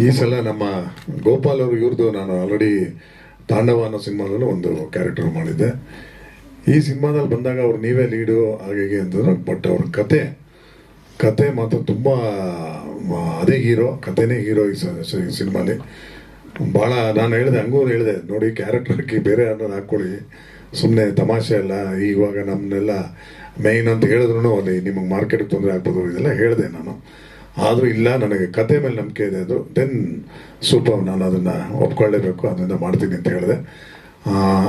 ಈ ಸಲ ನಮ್ಮ ಗೋಪಾಲ್ ಅವರು ಇವ್ರದ್ದು ನಾನು ಆಲ್ರೆಡಿ ತಾಂಡವ ಅನ್ನೋ ಸಿನಿಮಾದಲ್ಲೂ ಒಂದು ಕ್ಯಾರೆಕ್ಟರ್ ಮಾಡಿದ್ದೆ. ಈ ಸಿನಿಮಾದಲ್ಲಿ ಬಂದಾಗ ಅವ್ರು ನೀವೇ ಲೀಡು ಹಾಗೆ ಅಂತಂದ್ರೆ ಬಟ್ ಅವ್ರ ಕತೆ ಕತೆ ಮಾತ್ರ ತುಂಬ ಅದೇ ಹೀರೋ ಕತೆನೇ ಹೀರೋ ಈ ಸಿನಿಮಾಲಿ. ಭಾಳ ನಾನು ಹೇಳಿದೆ, ಹಂಗೂ ಹೇಳಿದೆ, ನೋಡಿ ಕ್ಯಾರೆಕ್ಟರ್ ಹಾಕಿ ಬೇರೆ ಅನ್ನೋದು ಹಾಕ್ಕೊಳ್ಳಿ. ಸುಮ್ಮನೆ ತಮಾಷೆ ಅಲ್ಲ ಇವಾಗ ನಮ್ಮನ್ನೆಲ್ಲ ಮೇಯ್ನ್ ಅಂತ ಹೇಳಿದ್ರು ಅಲ್ಲಿ ನಿಮಗೆ ಮಾರ್ಕೆಟ್ಗೆ ತೊಂದರೆ ಆಗ್ಬೋದು, ಇದೆಲ್ಲ ಹೇಳಿದೆ ನಾನು. ಆದರೂ ಇಲ್ಲ, ನನಗೆ ಕತೆ ಮೇಲೆ ನಂಬಿಕೆ ಇದೆ ಅದು ದೆನ್ ಸೂಪರ್ ನಾನು ಅದನ್ನು ಒಪ್ಕೊಳ್ಳೇಬೇಕು ಅದರಿಂದ ಮಾಡ್ತೀನಿ ಅಂತ ಹೇಳಿದೆ.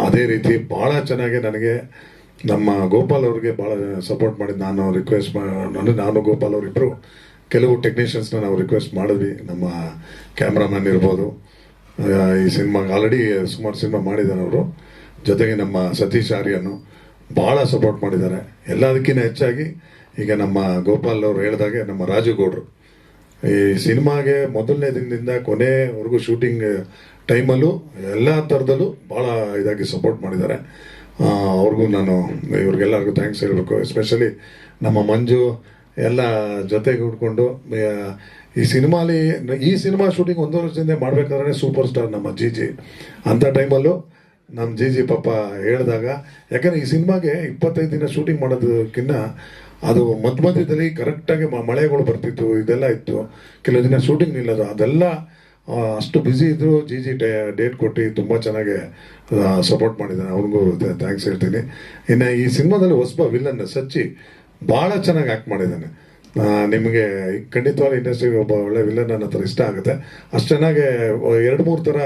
ಅದೇ ರೀತಿ ಭಾಳ ಚೆನ್ನಾಗಿ ನನಗೆ ನಮ್ಮ ಗೋಪಾಲ್ ಅವ್ರಿಗೆ ಭಾಳ ಸಪೋರ್ಟ್ ಮಾಡಿದ್ದು ನಾನು ರಿಕ್ವೆಸ್ಟ್ ಅಂದರೆ ನಾನು, ಗೋಪಾಲ್ ಅವರಿಬ್ಬರು ಕೆಲವು ಟೆಕ್ನಿಷಿಯನ್ಸ್ನ ನಾವು ರಿಕ್ವೆಸ್ಟ್ ಮಾಡಿದ್ವಿ. ನಮ್ಮ ಕ್ಯಾಮ್ರಾಮನ್ ಇರ್ಬೋದು. ಈ ಸಿನಿಮಾಗೆ ಆಲ್ರೆಡಿ ಸುಮಾರು ಸಿನಿಮಾ ಮಾಡಿದ್ದಾರೆ ಅವರು. ಜೊತೆಗೆ ನಮ್ಮ ಸತೀಶ್ ಆರ್ಯನು ಭಾಳ ಸಪೋರ್ಟ್ ಮಾಡಿದ್ದಾರೆ. ಎಲ್ಲದಕ್ಕಿಂತ ಹೆಚ್ಚಾಗಿ ಈಗ ನಮ್ಮ ಗೋಪಾಲ್ ಅವರು ಹೇಳಿದಾಗೆ ನಮ್ಮ ರಾಜು ಗೌಡ್ರು. ಈ ಸಿನಿಮಾಗೆ ಮೊದಲನೇ ದಿನದಿಂದ ಕೊನೆವರೆಗೂ ಶೂಟಿಂಗ್ ಟೈಮಲ್ಲೂ ಎಲ್ಲ ಥರದಲ್ಲೂ ಭಾಳ ಇದಾಗಿ ಸಪೋರ್ಟ್ ಮಾಡಿದ್ದಾರೆ. ಅವ್ರಿಗೂ ನಾನು ಇವ್ರಿಗೆಲ್ಲರಿಗೂ ಥ್ಯಾಂಕ್ಸ್ ಹೇಳಬೇಕು. ಎಸ್ಪೆಷಲಿ ನಮ್ಮ ಮಂಜು ಎಲ್ಲ ಜೊತೆಗೆ ಆ, ಈ ಸಿನಿಮಾಲಿ ಈ ಸಿನಿಮಾ ಶೂಟಿಂಗ್ ಒಂದು ವರ್ಷದಿಂದ ಮಾಡಬೇಕಾದ್ರೆ ಸೂಪರ್ ಸ್ಟಾರ್ ನಮ್ಮ ಜಿ ಜಿ. ಅಂಥ ಟೈಮಲ್ಲೂ ನಮ್ಮ ಜಿ ಜಿ ಪಾಪ ಹೇಳಿದಾಗ, ಯಾಕಂದ್ರೆ ಈ ಸಿನಿಮಾಗೆ ಇಪ್ಪತ್ತೈದು ದಿನ ಶೂಟಿಂಗ್ ಮಾಡೋದಕ್ಕಿಂತ ಅದು ಮಧ್ಯ ಮಧ್ಯದಲ್ಲಿ ಕರೆಕ್ಟಾಗಿ ಮಳೆಗಳು ಬರ್ತಿತ್ತು, ಇದೆಲ್ಲ ಇತ್ತು. ಕೆಲವು ದಿನ ಶೂಟಿಂಗ್ ನಿಲ್ಲೋದು, ಅದೆಲ್ಲ ಅಷ್ಟು ಬ್ಯುಸಿ ಇದ್ದರೂ ಜಿ ಜಿ ಡೇಟ್ ಕೊಟ್ಟು ತುಂಬ ಚೆನ್ನಾಗಿ ಸಪೋರ್ಟ್ ಮಾಡಿದ್ದಾನೆ. ಅವ್ರಿಗೂ ಥ್ಯಾಂಕ್ಸ್ ಹೇಳ್ತೀನಿ. ಇನ್ನು ಈ ಸಿನಿಮಾದಲ್ಲಿ ಹೊಸಬ ವಿಲನ್ ಸಚ್ಚಿ ಭಾಳ ಚೆನ್ನಾಗಿ ಆ್ಯಕ್ಟ್ ಮಾಡಿದ್ದಾನೆ. ನಿಮಗೆ ಖಂಡಿತವಾಗಿ ಇಂಡಸ್ಟ್ರಿಗೆ ಒಬ್ಬ ಒಳ್ಳೆ ವಿಲನ್ ನನ್ನ ಹತ್ರ ಇಷ್ಟ ಆಗುತ್ತೆ. ಅಷ್ಟು ಚೆನ್ನಾಗೆ ಎರಡು ಮೂರು ಥರ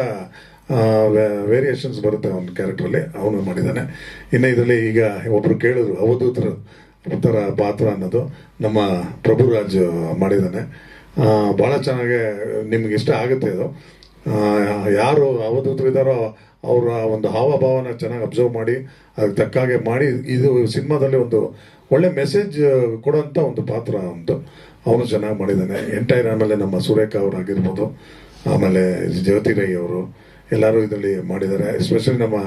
ವೇರಿಯೇಷನ್ಸ್ ಬರುತ್ತೆ ಅವನ ಕ್ಯಾರೆಕ್ಟ್ರಲ್ಲಿ ಅವನು ಮಾಡಿದ್ದಾನೆ ಇನ್ನು ಇದರಲ್ಲಿ ಈಗ ಒಬ್ಬರು ಕೇಳಿದ್ರು, ಅವಧೂತರ ಥರ ಪಾತ್ರ ಅನ್ನೋದು ನಮ್ಮ ಪ್ರಭುರಾಜ್ ಮಾಡಿದ್ದಾನೆ ಭಾಳ ಚೆನ್ನಾಗಿ ನಿಮ್ಗೆ ಇಷ್ಟ ಆಗುತ್ತೆ ಇದು ಯಾರು ಅವಧೂತರು ಇದ್ದಾರೋ ಅವರ ಒಂದು ಹಾವಭಾವನ ಚೆನ್ನಾಗಿ ಅಬ್ಸರ್ವ್ ಮಾಡಿ, ಅದಕ್ಕೆ ತಕ್ಕಾಗೆ ಮಾಡಿ, ಇದು ಸಿನಿಮಾದಲ್ಲಿ ಒಂದು ಒಳ್ಳೆ ಮೆಸೇಜ್ ಕೊಡೋಂಥ ಒಂದು ಪಾತ್ರ ಒಂದು ಅವನು ಚೆನ್ನಾಗಿ ಮಾಡಿದ್ದಾನೆ ಎಂಟೈರ್ ಆಮೇಲೆ ನಮ್ಮ ಸುರೇಖ ಅವರಾಗಿರ್ಬೋದು ಆಮೇಲೆ ಜ್ಯೋತಿ ಅವರು ಎಲ್ಲರೂ ಇದರಲ್ಲಿ ಮಾಡಿದ್ದಾರೆ. ಎಸ್ಪೆಷಲಿ ನಮ್ಮ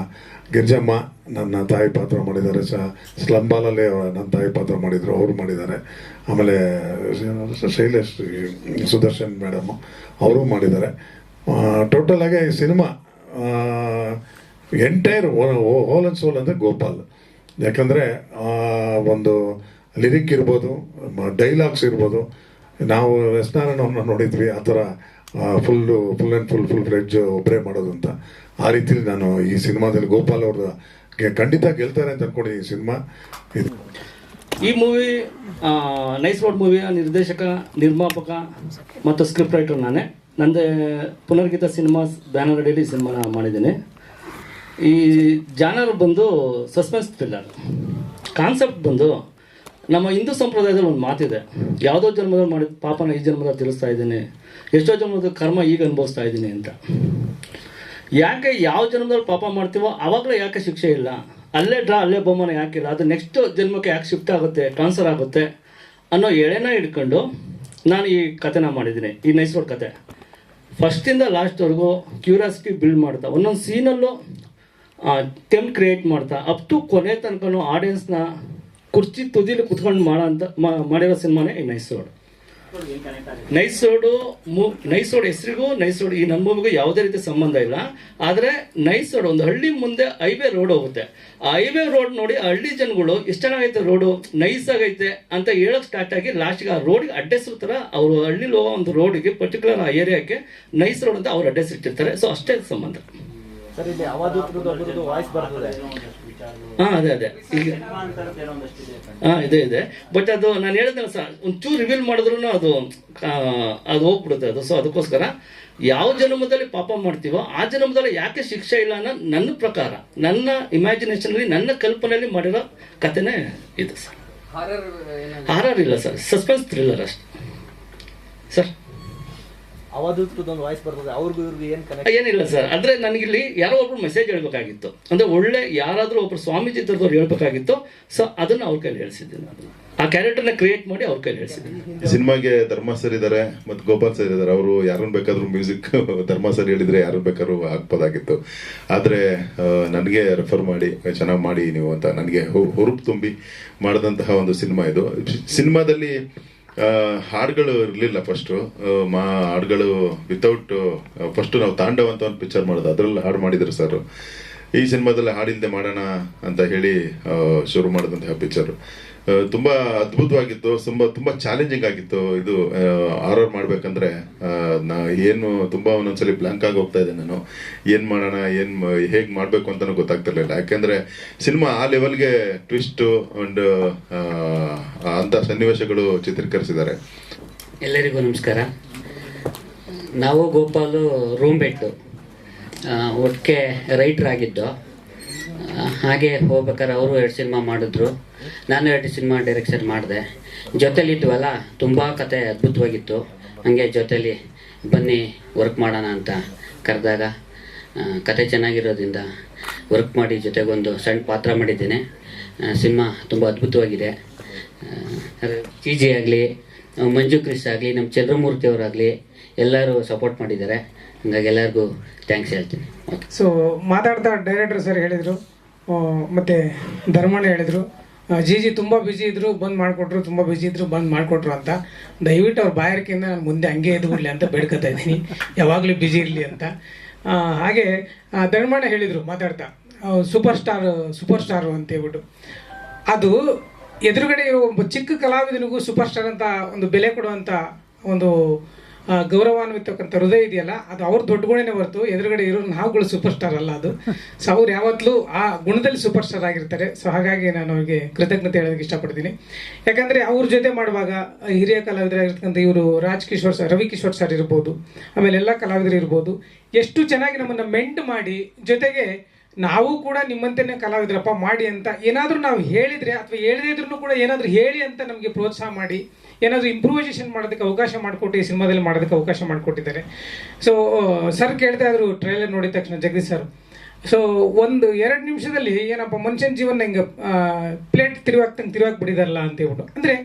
ಗಿರ್ಜಮ್ಮ ನನ್ನ ತಾಯಿ ಪಾತ್ರ ಮಾಡಿದ್ದಾರೆ. ಸಹ ಸ್ಲಂಬಾಲಲ್ಲಿ ನನ್ನ ತಾಯಿ ಪಾತ್ರ ಮಾಡಿದರು. ಅವರು ಮಾಡಿದ್ದಾರೆ. ಆಮೇಲೆ ಶೈಲೇಶ್, ಸುದರ್ಶನ್ ಮೇಡಮ್ ಅವರು ಮಾಡಿದ್ದಾರೆ. ಟೋಟಲ್ ಆಗಿ ಈ cinema entire whole and soul ಅಂದರೆ ಗೋಪಾಲ್. ಯಾಕಂದರೆ ಒಂದು ಲಿರಿಕ್ ಇರ್ಬೋದು ಡೈಲಾಗ್ಸ್ ಇರ್ಬೋದು. ನಾವು ವ್ಯಸನಾರಾಯಣವ್ರನ್ನ ನೋಡಿದ್ವಿ. ಆ ಥರ full full and full full fledged ಒಬ್ಬರೇ ಮಾಡೋದು ಅಂತ. ಆ ರೀತಿಲಿ ನಾನು ಈ ಸಿನಿಮಾದಲ್ಲಿ ಗೋಪಾಲ್ ಅವ್ರದ್ದು ಖಂಡಿತ ಗೆಲ್ತಾರೆ ಅಂತ ಈ ಸಿನಿಮಾ. ಈ ಮೂವಿ ನೈಸ್ ರೋಡ್ ಮೂವಿಯ ನಿರ್ದೇಶಕ, ನಿರ್ಮಾಪಕ ಮತ್ತು ಸ್ಕ್ರಿಪ್ಟ್ ರೈಟರ್ ನಾನೇ. ನಂದೇ ಪುನರ್ಗೀತ ಸಿನಿಮಾಸ್ ಬ್ಯಾನರ್ ಅಡಿಯಲ್ಲಿ ಸಿನಿಮಾನ ಮಾಡಿದ್ದೀನಿ. ಈ ಜಾನರ್ ಬಂದು ಸಸ್ಪೆನ್ಸ್ ಥ್ರಿಲ್ಲರ್ ಕಾನ್ಸೆಪ್ಟ್ ಬಂದು ನಮ್ಮ ಹಿಂದೂ ಸಂಪ್ರದಾಯದಲ್ಲಿ ಒಂದು ಮಾತಿದೆ. ಯಾವುದೋ ಜನ್ಮದಲ್ಲಿ ಮಾಡಿದ ಪಾಪನ ಈ ಜನ್ಮದಲ್ಲಿ ತಿಳಿಸ್ತಾ ಇದ್ದೀನಿ. ಎಷ್ಟೋ ಜನ್ಮದ ಕರ್ಮ ಈಗ ಅನುಭವಿಸ್ತಾ ಇದ್ದೀನಿ ಅಂತ. ಯಾಕೆ ಯಾವ ಜನ್ಮದಲ್ಲಿ ಪಾಪ ಮಾಡ್ತೀವೋ ಆವಾಗಲೇ ಯಾಕೆ ಶಿಕ್ಷೆ ಇಲ್ಲ? ಅಲ್ಲೇ ಡ್ರಾ, ಅಲ್ಲೇ ಬಹುಮಾನ ಯಾಕಿಲ್ಲ ಅದು ನೆಕ್ಸ್ಟ್ ಜನ್ಮಕ್ಕೆ ಯಾಕೆ ಶಿಫ್ಟ್ ಆಗುತ್ತೆ ಟ್ರಾನ್ಸ್ಫರ್ ಆಗುತ್ತೆ ಅನ್ನೋ ಎಳೆನ ಹಿಡ್ಕೊಂಡು ನಾನು ಈ ಕಥೆನ ಮಾಡಿದ್ದೀನಿ, ಈ ನೈಸ್ ರೋಡ್ ಕತೆ ಫಸ್ಟಿಂದ ಲಾಸ್ಟ್ವರೆಗೂ ಕ್ಯೂರಿಯಾಸಿಟಿ ಬಿಲ್ಡ್ ಮಾಡ್ತಾ, ಒಂದೊಂದು ಸೀನಲ್ಲೂ ಟೆಮ್ ಕ್ರಿಯೇಟ್ ಮಾಡ್ತಾ ಅಪ್ ಟು ಕೊನೆ ತನಕನೂ ಆಡಿಯನ್ಸ್ನ ಕುರ್ಚಿ ತುದಿಲಿ ಕುತ್ಕೊಂಡು ಮಾಡೋ ಅಂತ ಮಾಡಿರೋ ಸಿನಿಮಾನೇ ಈ ನೈಸ್ ರೋಡ್ ನೈಸ್ ರೋಡು ಮೂ ನೈಸ್ ರೋಡ್ ಹೆಸರಿಗೂ ನೈಸ್ ರೋಡ್ ಈ ನನ್ನ ಯಾವುದೇ ರೀತಿ ಸಂಬಂಧ ಇಲ್ಲ. ಆದರೆ ನೈಸ್ ರೋಡ್ ಒಂದು ಹಳ್ಳಿ ಮುಂದೆ ಹೈವೇ ರೋಡ್ ಹೋಗುತ್ತೆ. ಆ ಹೈವೇ ರೋಡ್ ನೋಡಿ ಆ ಹಳ್ಳಿ ಜನಗಳು ಇಷ್ಟ ಚೆನ್ನಾಗೈತೆ ರೋಡು, ನೈಸ್ ಆಗೈತೆ ಅಂತ ಹೇಳಕ್ ಸ್ಟಾರ್ಟ್ ಆಗಿ ಲಾಸ್ಟ್ಗೆ ಆ ರೋಡಿಗೆ ಅಡ್ರೆಸ್ ಥರ ಅವರು ಹಳ್ಳಿಲಿ ಹೋಗೋ ಒಂದು ರೋಡಿಗೆ ಪರ್ಟಿಕ್ಯುಲರ್ ಆ ಏರಿಯಾಕ್ಕೆ ನೈಸ್ ರೋಡ್ ಅಂತ ಅವ್ರು ಅಡ್ರೆಸ್ ಇಟ್ಟಿರ್ತಾರೆ. ಸೊ ಅಷ್ಟೇ ಸಂಬಂಧ. ಹಾ ಅದೇ ಅದೇ. ಈಗ ಹಾ ಇದೆ ಇದೆ. ಬಟ್ ಅದು ನಾನು ಹೇಳಿದ್ನಲ್ಲ ಸರ್ ಒಂಚೂರು ರಿವೀಲ್ ಮಾಡಿದ್ರು ಅದು ಅದು ಹೋಗ್ಬಿಡುತ್ತೆ ಅದು. ಸೊ ಅದಕ್ಕೋಸ್ಕರ ಯಾವ ಜನ್ಮದಲ್ಲಿ ಪಾಪ ಮಾಡ್ತೀವೋ ಆ ಜನ್ಮದಲ್ಲಿ ಯಾಕೆ ಶಿಕ್ಷೆ ಇಲ್ಲ ಅನ್ನೋ ನನ್ನ ಪ್ರಕಾರ ನನ್ನ ಇಮ್ಯಾಜಿನೇಷನಲ್ಲಿ ನನ್ನ ಕಲ್ಪನೆಯಲ್ಲಿ ಮಾಡಿರೋ ಕಥೆನೇ ಇದು ಸರ್ ಹಾರರ್ ಇಲ್ಲ ಸರ್ ಸಸ್ಪೆನ್ಸ್ ಥ್ರಿಲ್ಲರ್ ಅಷ್ಟೆ. ಸರ್ ಒಂದು ವಾಯ್ಸ್ ಬರ್ತದೆ ಅವ್ರಿಗೂ ಇವ್ರಿಗೂ ಏನು ಕನೆಕ್ಟ್ ಏನಿಲ್ಲ ಸರ್ ಅಂದ್ರೆ ನನಗಿಲ್ಲಿ ಯಾರೋ ಒಬ್ರು ಮೆಸೇಜ್ ಹೇಳ್ಬೇಕಾಗಿತ್ತು. ಅಂದ್ರೆ ಒಳ್ಳೆ ಯಾರಾದ್ರೂ ಒಬ್ರು ಸ್ವಾಮೀಜಿ ಥರದವ್ರು ಹೇಳ್ಬೇಕಾಗಿತ್ತು. ಸೊ ಅದನ್ನ ಅವ್ರ ಕೈಲಿ ಹೇಳಿಸಿದ್ದೀನಿ ಅದನ್ನ ಆ ಕ್ಯಾರೆಕ್ಟರ್ನ ಕ್ರಿಯೇಟ್ ಮಾಡಿ ಅವ್ರ ಕೈಲಿ ಹೇಳಿಸಿದ್ದೀನಿ. ಸಿನಿಮಾಗೆ ಧರ್ಮ ಸರ್ ಇದ್ದಾರೆ ಮತ್ತು ಗೋಪಾಲ್ ಸರ್ ಇದ್ದಾರೆ ಅವರು ಯಾರನ್ನ ಬೇಕಾದರೂ ಮ್ಯೂಸಿಕ್ ಧರ್ಮ ಸರ್ ಹೇಳಿದ್ರೆ ಯಾರು ಬೇಕಾದ್ರೂ ಹಾಕ್ಬೋದಾಗಿತ್ತು. ಆದರೆ ನನಗೆ ರೆಫರ್ ಮಾಡಿ ಚೆನ್ನಾಗಿ ಮಾಡಿ ನೀವು ಅಂತ ನನಗೆ ಹುರುಪು ತುಂಬಿ ಮಾಡಿದಂತಹ ಒಂದು ಸಿನಿಮಾ ಇದು. ಸಿನಿಮಾದಲ್ಲಿ ಹಾಡುಗಳು ಇರಲಿಲ್ಲ ಫಸ್ಟು ಮಾ, ಹಾಡುಗಳು ವಿತೌಟ್ ಫಸ್ಟ್ ನಾವು ತಾಂಡವ ಅಂತ ಒಂದು ಪಿಕ್ಚರ್ ಮಾಡೋದು, ಅದರಲ್ಲಿ ಹಾಡು ಮಾಡಿದ್ರು ಸರ್ ಈ ಸಿನಿಮಾದಲ್ಲಿ ಹಾಡಿಲ್ಲದೆ ಮಾಡೋಣ ಅಂತ ಹೇಳಿ ಶುರು ಮಾಡಿದಂತಹ ಪಿಕ್ಚರ್ ತುಂಬಾ ಅದ್ಭುತವಾಗಿತ್ತು ತುಂಬಾ ತುಂಬಾ ಚಾಲೆಂಜಿಂಗ್ ಆಗಿತ್ತು ಇದು ಆರ್ ಆರ್ ಮಾಡ್ಬೇಕಂದ್ರೆ. ನಾ ಏನು ತುಂಬಾ ಒಂದೊಂದ್ಸಲಿ ಬ್ಲಾಂಕ್ ಆಗಿ ಹೋಗ್ತಾ ಇದ್ದೆ ನಾನು. ಏನ್ ಮಾಡೋಣ ಏನ್ ಹೇಗೆ ಮಾಡ್ಬೇಕು ಅಂತಾನು ಗೊತ್ತಾಗ್ತಿರ್ಲಿಲ್ಲ. ಯಾಕೆಂದ್ರೆ ಸಿನಿಮಾ ಆ ಲೆವೆಲ್ಗೆ ಟ್ವಿಸ್ಟ್ ಅಂಡ್ ಅಂತ ಸನ್ನಿವೇಶಗಳು ಚಿತ್ರೀಕರಿಸಿದ್ದಾರೆ. ಎಲ್ಲರಿಗೂ ನಮಸ್ಕಾರ. ನಾವು ಗೋಪಾಲು ರೂಮ್ ಬೆಟ್ಟು ಒಟ್ಟಿಗೆ ರೈಟ್ರ್ ಆಗಿದ್ದು. ಆ, ಹಾಗೆ ಹೋಗ್ಬೇಕಾದ್ರೆ ಅವರು ಎರಡು ಸಿನಿಮಾ ಮಾಡಿದ್ರು. ನಾನು ಎರಡು ಸಿನಿಮಾ ಡೈರೆಕ್ಷನ್ ಮಾಡಿದೆ. ಜೊತೆಲಿದ್ವಲ್ಲ ತುಂಬ ಕತೆ ಅದ್ಭುತವಾಗಿತ್ತು. ಹಂಗೆ ಜೊತೆಲಿ ಬನ್ನಿ ವರ್ಕ್ ಮಾಡೋಣ ಅಂತ ಕರೆದಾಗ ಕತೆ ಚೆನ್ನಾಗಿರೋದ್ರಿಂದ ವರ್ಕ್ ಮಾಡಿ ಜೊತೆಗೊಂದು ಸಣ್ಣ ಪಾತ್ರ ಮಾಡಿದ್ದೇನೆ. ಸಿನಿಮಾ ತುಂಬ ಅದ್ಭುತವಾಗಿದೆ. ಟಿ ಜಿ ಆಗಲಿ ಮಂಜು ಕ್ರಿಸ್ ಆಗಲಿ ನಮ್ಮ ಚಂದ್ರಮೂರ್ತಿ ಅವರಾಗಲಿ ಎಲ್ಲರೂ ಸಪೋರ್ಟ್ ಮಾಡಿದ್ದಾರೆ. ಹಂಗಾಗಿ ಎಲ್ಲರಿಗೂ ಥ್ಯಾಂಕ್ಸ್ ಹೇಳ್ತೀನಿ. ಸೊ ಮಾತಾಡ್ತಾ ಡೈರೆಕ್ಟರ್ ಸರ್ ಹೇಳಿದರು ಮತ್ತು ಧರ್ಮಣ್ಣ ಹೇಳಿದರು ಜಿ ಜಿ ತುಂಬ ಬ್ಯುಸಿ ಇದ್ದರು ಬಂದ್ ಮಾಡಿಕೊಟ್ರು, ತುಂಬ ಬ್ಯುಸಿ ಇದ್ದರು ಬಂದ್ ಮಾಡಿಕೊಟ್ರು ಅಂತ. ದಯವಿಟ್ಟು ಅವ್ರ ಬಾಯಾರಿಕೆಯಿಂದ ನಾನು ಮುಂದೆ ಹಂಗೆ ಬಿಡಲಿ ಅಂತ ಬೇಡ್ಕೊತಾ ಇದ್ದೀನಿ. ಯಾವಾಗಲೂ ಬ್ಯುಸಿ ಇರಲಿ ಅಂತ. ಹಾಗೆ ಧರ್ಮಣ್ಣ ಹೇಳಿದರು ಮಾತಾಡ್ತಾ. ಸೂಪರ್ ಸ್ಟಾರ್ ಸೂಪರ್ ಸ್ಟಾರು ಅಂತ ಹೇಳ್ಬಿಟ್ಟು. ಅದು ಎದುರುಗಡೆ ಇರುವ ಒಬ್ಬ ಚಿಕ್ಕ ಕಲಾವಿದನಿಗೂ ಸೂಪರ್ ಸ್ಟಾರ್ ಅಂತ ಒಂದು ಬೆಲೆ ಕೊಡುವಂಥ ಒಂದು ಗೌರವಾನ್ವಿತಕ್ಕಂಥ ಹೃದಯ ಇದೆಯಲ್ಲ, ಅದು ಅವ್ರ ದೊಡ್ಡ ಗುಣನೇ ಹೊರತು ಎದುರುಗಡೆ ಇರೋ ನಾವುಗಳು ಸೂಪರ್ ಸ್ಟಾರ್ ಅಲ್ಲ ಅದು. ಸೊ ಅವ್ರು ಯಾವತ್ತಲೂ ಆ ಗುಣದಲ್ಲಿ ಸೂಪರ್ ಸ್ಟಾರ್ ಆಗಿರ್ತಾರೆ. ಸೊ ಹಾಗಾಗಿ ನಾನು ಅವ್ರಿಗೆ ಕೃತಜ್ಞತೆ ಹೇಳೋದಕ್ಕೆ ಇಷ್ಟಪಡ್ತೀನಿ. ಯಾಕಂದರೆ ಅವ್ರ ಜೊತೆ ಮಾಡುವಾಗ, ಹಿರಿಯ ಕಲಾವಿದರಾಗಿರ್ತಕ್ಕಂಥ ಇವರು ರಾಜ್ ಕಿಶೋರ್ ಸರ್ ರವಿ ಕಿಶೋರ್ ಸರ್ ಇರ್ಬೋದು, ಆಮೇಲೆ ಎಲ್ಲ ಕಲಾವಿದರು ಇರ್ಬೋದು, ಎಷ್ಟು ಚೆನ್ನಾಗಿ ನಮ್ಮನ್ನು ಮೆಂಟ್ ಮಾಡಿ ಜೊತೆಗೆ ನಾವು ಕೂಡ ನಿಮ್ಮಂತೆನೇ ಕಲಾವಿದ್ರಪ್ಪ, ಮಾಡಿ ಅಂತ ಏನಾದರೂ ನಾವು ಹೇಳಿದರೆ ಅಥವಾ ಹೇಳದೇ ಇದ್ರೂ ಕೂಡ ಏನಾದರೂ ಹೇಳಿ ಅಂತ ನಮಗೆ ಪ್ರೋತ್ಸಾಹ ಮಾಡಿ, ಏನಾದರೂ ಇಂಪ್ರೂವೈಸೇಷನ್ ಮಾಡೋದಕ್ಕೆ ಅವಕಾಶ ಮಾಡಿಕೊಟ್ಟು ಈ ಸಿನಿಮಾದಲ್ಲಿ ಮಾಡೋದಕ್ಕೆ ಅವಕಾಶ ಮಾಡಿಕೊಟ್ಟಿದ್ದಾರೆ. ಸೊ ಸರ್ ಕೇಳ್ತಾ ಇದ್ರು ಟ್ರೈಲರ್ ನೋಡಿದ ತಕ್ಷಣ, ಜಗದೀಶ್ ಸರ್ ಸೊ ಒಂದು ಎರಡು ನಿಮಿಷದಲ್ಲಿ ಏನಪ್ಪ, ಮನುಷ್ಯನ ಜೀವನ ಹಿಂಗೆ ಪ್ಲೇಟ್ ತಿರುವಾಗ್ತಂಗೆ ಬಿಡಿದಾರಲ್ಲ ಅಂತ ಹೇಳ್ಬಿಟ್ಟು. ಅಂದರೆ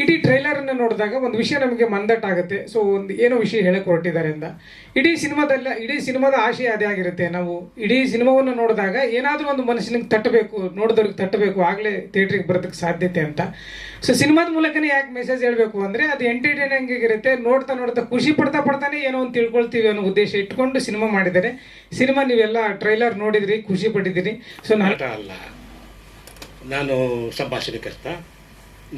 ಇಡೀ ಟ್ರೈಲರನ್ನು ನೋಡಿದಾಗ ಒಂದು ವಿಷಯ ನಮಗೆ ಮಂದಟ್ಟಾಗುತ್ತೆ ಸೊ ಒಂದು ಏನೋ ವಿಷಯ ಹೇಳಕ್ಕೆ ಹೊರಟಿದ್ದಾರೆ ಅಂತ. ಇಡೀ ಸಿನಿಮಾದಲ್ಲ, ಇಡೀ ಸಿನಿಮಾದ ಆಶಯ ಅದೇ ಆಗಿರುತ್ತೆ. ನಾವು ಇಡೀ ಸಿನಿಮಾವನ್ನು ನೋಡಿದಾಗ ಏನಾದರೂ ಒಂದು ಮನುಷ್ಯನಿಗೆ ತಟ್ಟಬೇಕು, ನೋಡಿದವ್ರಿಗೆ ತಟ್ಟಬೇಕು, ಆಗಲೇ ಥಿಯೇಟ್ರಿಗೆ ಬರೋದಕ್ಕೆ ಸಾಧ್ಯತೆ ಅಂತ. ಸೊ ಸಿನಿಮಾದ ಮೂಲಕನೇ ಯಾಕೆ ಮೆಸೇಜ್ ಹೇಳಬೇಕು ಅಂದರೆ, ಅದು ಎಂಟರ್ಟೈನಿಂಗ್ ಆಗಿರುತ್ತೆ ನೋಡ್ತಾ ನೋಡ್ತಾ ಖುಷಿ ಪಡ್ತಾ ಪಡ್ತಾನೆ ಏನೋ ಒಂದು ತಿಳ್ಕೊಳ್ತೀವಿ ಅನ್ನೋ ಉದ್ದೇಶ ಇಟ್ಕೊಂಡು ಸಿನಿಮಾ ಮಾಡಿದ್ದಾರೆ. ಸಿನಿಮಾ ನೀವೆಲ್ಲ ಟ್ರೈಲರ್ ನೋಡಿದ್ರಿ, ಖುಷಿ ಪಟ್ಟಿದ್ದೀರಿ. ಸೊ ನಾನು ಸಂಭಾಷಣೆ ಅಲ್ಲ. ನಾನು ಸಂಭಾಷಣೆಕರ್ತ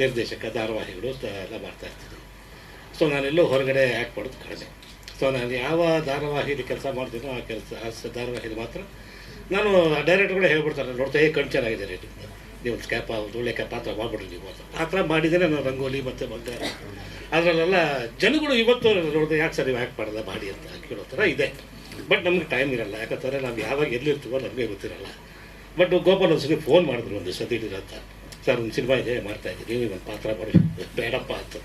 ನಿರ್ದೇಶಕ ಧಾರಾವಾಹಿಗಳು ಎಲ್ಲ ಮಾಡ್ತಾ ಇರ್ತೀನಿ ಸೊ ನಾನೆಲ್ಲೂ ಹೊರಗಡೆ ಆ್ಯಕ್ಟ್ ಮಾಡೋದು ಕಡಿಮೆ. ಸೊ ನಾನು ಯಾವ ಧಾರಾವಾಹಿಲಿ ಕೆಲಸ ಮಾಡ್ತೀನೋ ಆ ಕೆಲಸ, ಆ ಧಾರಾವಾಹಿಲಿ ಮಾತ್ರ ನಾನು ಡೈರೆಕ್ಟ್ಗಳೇ ಹೇಳ್ಬಿಡ್ತಾರೆ, ನೋಡ್ತಾ ಹೇಗೆ ಕಣ್ ಚೆನ್ನಾಗಿದೆ ರೀ ನೀವು ಒಂದು ಕ್ಯಾಪ ಒಂದು ಒಳ್ಳೆ ಕ್ಯಾಪ್ ಪಾತ್ರ ನೀವು ಅಂತ. ಆ ಥರ ಮಾಡಿದರೆ ನಾನು ರಂಗೋಲಿ ಮತ್ತು ಬಂದೆ ಅದರಲ್ಲೆಲ್ಲ ಜನಗಳು ಇವತ್ತು ನೋಡಿದ್ರೆ ಯಾಕೆ ಸರ್ ನೀವು ಆ್ಯಕ್ಟ್ ಮಾಡಿದೆ ಮಾಡಿ ಅಂತ ಕೇಳೋ ಥರ ಇದೆ. ಬಟ್ ನಮ್ಗೆ ಟೈಮ್ ಇರಲ್ಲ. ಯಾಕಂತಂದರೆ ನಾವು ಯಾವಾಗ ಎಲ್ಲಿರ್ತೀವೋ ನಮಗೆ ಗೊತ್ತಿರಲ್ಲ. ಬಟ್ ಗೋಪಾಲ್ ಸರಿ ಫೋನ್ ಮಾಡಿದ್ರು ಒಂದು ಸತಿ ಅಂತ. ಸರ್, ಒಂದು ಸಿನಿಮಾ ಇದೆ, ಮಾಡ್ತಾ ಇದ್ದೀನಿ. ನೀವು ಒಂದು ಪಾತ್ರ ಮಾಡಿ. ಬೇಡಪ್ಪ ಅಂತ.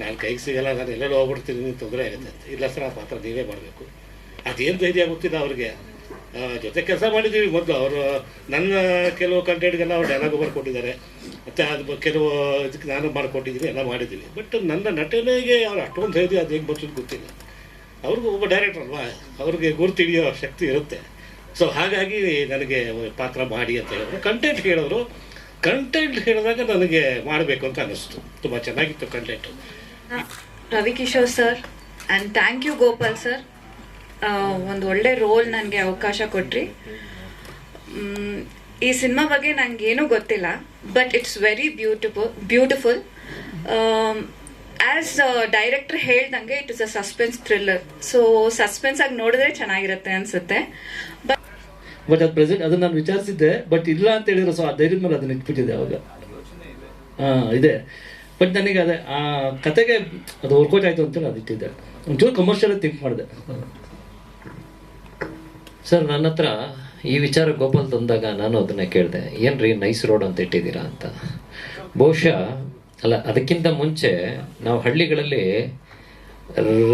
ನಾನು ಕೈಗೆ ಸಿಗಲ್ಲ, ನಾನು ಎಲ್ಲೆಲ್ಲೋ ಹೋಗ್ಬಿಡ್ತೀನಿ ನೀವು ತೊಂದರೆ ಆಗುತ್ತೆ ಅಂತ. ಇಲ್ಲ ಸರ್, ಆ ಪಾತ್ರ ನೀವೇ ಮಾಡಬೇಕು. ಅದೇನು ಧೈರ್ಯ ಗೊತ್ತಿಲ್ಲ ಅವ್ರಿಗೆ. ಜೊತೆ ಕೆಲಸ ಮಾಡಿದ್ದೀವಿ ಮೊದಲು ಅವರು, ನನ್ನ ಕೆಲವು ಕಂಟೆಂಟ್ಗೆಲ್ಲ ಅವ್ರು ಡೈಲಾಗ್ ಬರ್ಕೊಟ್ಟಿದ್ದಾರೆ ಮತ್ತು ಅದು ಕೆಲವು ಇದಕ್ಕೆ ನಾನು ಮಾಡಿಕೊಟ್ಟಿದ್ದೀನಿ, ಎಲ್ಲ ಮಾಡಿದ್ದೀನಿ. ಬಟ್ ನನ್ನ ನಟನೆಗೆ ಅವ್ರು ಅಷ್ಟೊಂದು ಧೈರ್ಯ ಅದು ಹೇಗೆ ಬರ್ತದೆ ಗೊತ್ತಿಲ್ಲ. ಅವ್ರಿಗೂ ಒಬ್ಬ ಡೈರೆಕ್ಟರ್ ಅಲ್ವಾ? ಅವ್ರಿಗೆ ಗುರುತು ಹಿಡಿಯೋ ಶಕ್ತಿ ಇರುತ್ತೆ. ಸೊ ಹಾಗಾಗಿ ನನಗೆ ಪಾತ್ರ ಮಾಡಿ ಅಂತ ಹೇಳಿದ್ರು. ಕಂಟೆಂಟ್ ಹೇಳಿದ್ರು. ಕಂಟೆಂಟ್ ಹೇಳಿದಾಗ ನನಗೆ ಮಾಡಬೇಕು ಅಂತ ಅನಿಸ್ತು ತುಂಬ ಚೆನ್ನಾಗಿತ್ತು content Ravi Kishore sir and thank you Gopal sir. ಒಂದು ಒಳ್ಳೆ ರೋಲ್ ನನಗೆ ಅವಕಾಶ ಕೊಟ್ರಿ. ಈ ಸಿನಿಮಾ ಬಗ್ಗೆ ನನಗೇನೂ ಗೊತ್ತಿಲ್ಲ but it's very beautiful beautiful as director ಹೇಳ್ದಂಗೆ it is a suspense thriller so suspense ಆಗಿ ನೋಡಿದ್ರೆ ಚೆನ್ನಾಗಿರುತ್ತೆ ಅನಿಸುತ್ತೆ. ಬಟ್ ಬಟ್ ಅದು ಪ್ರೆಸೆಂಟ್ ಅದನ್ನ ನಾನು ವಿಚಾರಿಸಿದ್ದೆ ಬಟ್ ಇಲ್ಲ ಅಂತ ಹೇಳಿದ್ರೆ ಸೊ ಆ ಧೈರ್ಯದ ಮೇಲೆ ಅದನ್ನ ಇಟ್ಬಿಟ್ಟಿದೆ ಅವಾಗ. ಹಾಂ ಇದೆ. ಬಟ್ ನನಗೆ ಅದೇ, ಆ ಕತೆಗೆ ಅದು ವರ್ಕೌಟ್ ಆಯ್ತು ಅಂತೇಳಿ ಅದು ಇಟ್ಟಿದ್ದೆ. ಒಂಚೂರು ಕಮರ್ಷಿಯಲ್ ಥಿಂಕ್ ಮಾಡಿದೆ. ಸರ್ ನನ್ನ ಹತ್ರ ಈ ವಿಚಾರ ಗೋಪಾಲ್ ತಂದಾಗ ನಾನು ಅದನ್ನ ಕೇಳಿದೆ. ಏನ್ರಿ ನೈಸ್ ರೋಡ್ ಅಂತ ಇಟ್ಟಿದ್ದೀರಾ ಅಂತ. ಬಹುಶಃ, ಅಲ್ಲ, ಅದಕ್ಕಿಂತ ಮುಂಚೆ ನಾವು ಹಳ್ಳಿಗಳಲ್ಲಿ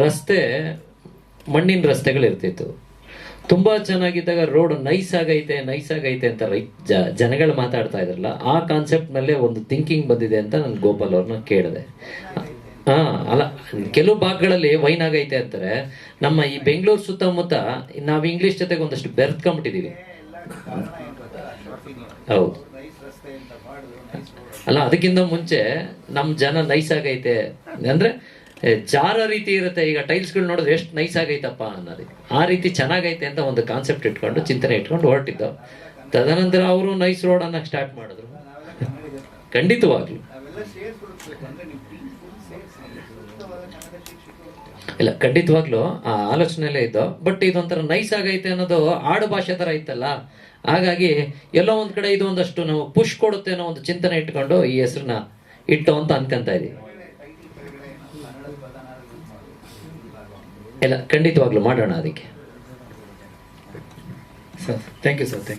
ರಸ್ತೆ, ಮಣ್ಣಿನ ರಸ್ತೆಗಳಿರ್ತಿತ್ತು. ತುಂಬಾ ಚೆನ್ನಾಗಿದ್ದಾಗ ರೋಡ್ ನೈಸ್ ಆಗೈತೆ ನೈಸ್ ಆಗೈತೆ ಅಂತ ರೈ ಜ, ಜನಗಳು ಮಾತಾಡ್ತಾ ಇದ್ರಲ್ಲ, ಆ ಕಾನ್ಸೆಪ್ಟ್ ನಲ್ಲೇ ಒಂದು ಥಿಂಕಿಂಗ್ ಬಂದಿದೆ ಅಂತ ನಾನು ಗೋಪಾಲ್ ಅವ್ರನ್ನ ಕೇಳಿದೆ. ಹಾ, ಅಲ್ಲ, ಕೆಲವು ಭಾಗಗಳಲ್ಲಿ ವೈನ್ ಆಗೈತೆ ಅಂತಾರೆ. ನಮ್ಮ ಈ ಬೆಂಗಳೂರು ಸುತ್ತಮುತ್ತ ನಾವು ಇಂಗ್ಲಿಷ್ ಜೊತೆಗೆ ಒಂದಷ್ಟು ಬೆರ್ತ್ಕೊಂಡ್ಬಿಟ್ಟಿದೀವಿ ಹೌದು. ಅಲ್ಲ, ಅದಕ್ಕಿಂತ ಮುಂಚೆ ನಮ್ಮ ಜನ ನೈಸ್ ಆಗೈತೆ. ಅಂದ್ರೆ ಜಾರ ರೀತಿ ಇರುತ್ತೆ. ಈಗ ಟೈಲ್ಸ್ಗಳು ನೋಡಿದ್ರೆ ಎಷ್ಟು ನೈಸ್ ಆಗೈತಪ್ಪ ಅನ್ನೋದು. ಆ ರೀತಿ ಚೆನ್ನಾಗೈತೆ ಅಂತ ಒಂದು ಕಾನ್ಸೆಪ್ಟ್ ಇಟ್ಕೊಂಡು, ಚಿಂತನೆ ಇಟ್ಕೊಂಡು ಹೊರಟಿದ್ದು. ತದನಂತರ ಅವರು ನೈಸ್ ರೋಡ್ ಅನ್ನ ಸ್ಟಾರ್ಟ್ ಮಾಡಿದ್ರು. ಖಂಡಿತವಾಗ್ಲು. ಇಲ್ಲ, ಖಂಡಿತವಾಗ್ಲೂ ಆ ಆಲೋಚನೆಯಲ್ಲೇ ಇದ್ದು. ಬಟ್ ಇದೊಂಥರ ನೈಸ್ ಆಗೈತೆ ಅನ್ನೋದು ಆಡು ಭಾಷೆ ತರ ಇತ್ತಲ್ಲ. ಹಾಗಾಗಿ ಎಲ್ಲೋ ಒಂದ್ ಕಡೆ ಇದು ಒಂದಷ್ಟು ನಾವು ಪುಷ್ ಕೊಡುತ್ತೆ ಅನ್ನೋ ಒಂದು ಚಿಂತನೆ ಇಟ್ಕೊಂಡು ಈ ಹೆಸರನ್ನ ಇಟ್ಟು ಅಂತ ಅನ್ಕೊಂತ ಇದೀವಿ. ಇಲ್ಲ ಖಂಡಿತವಾಗ್ಲೂ ಮಾಡೋಣ ಅದಕ್ಕೆ. Sir thank you sir thank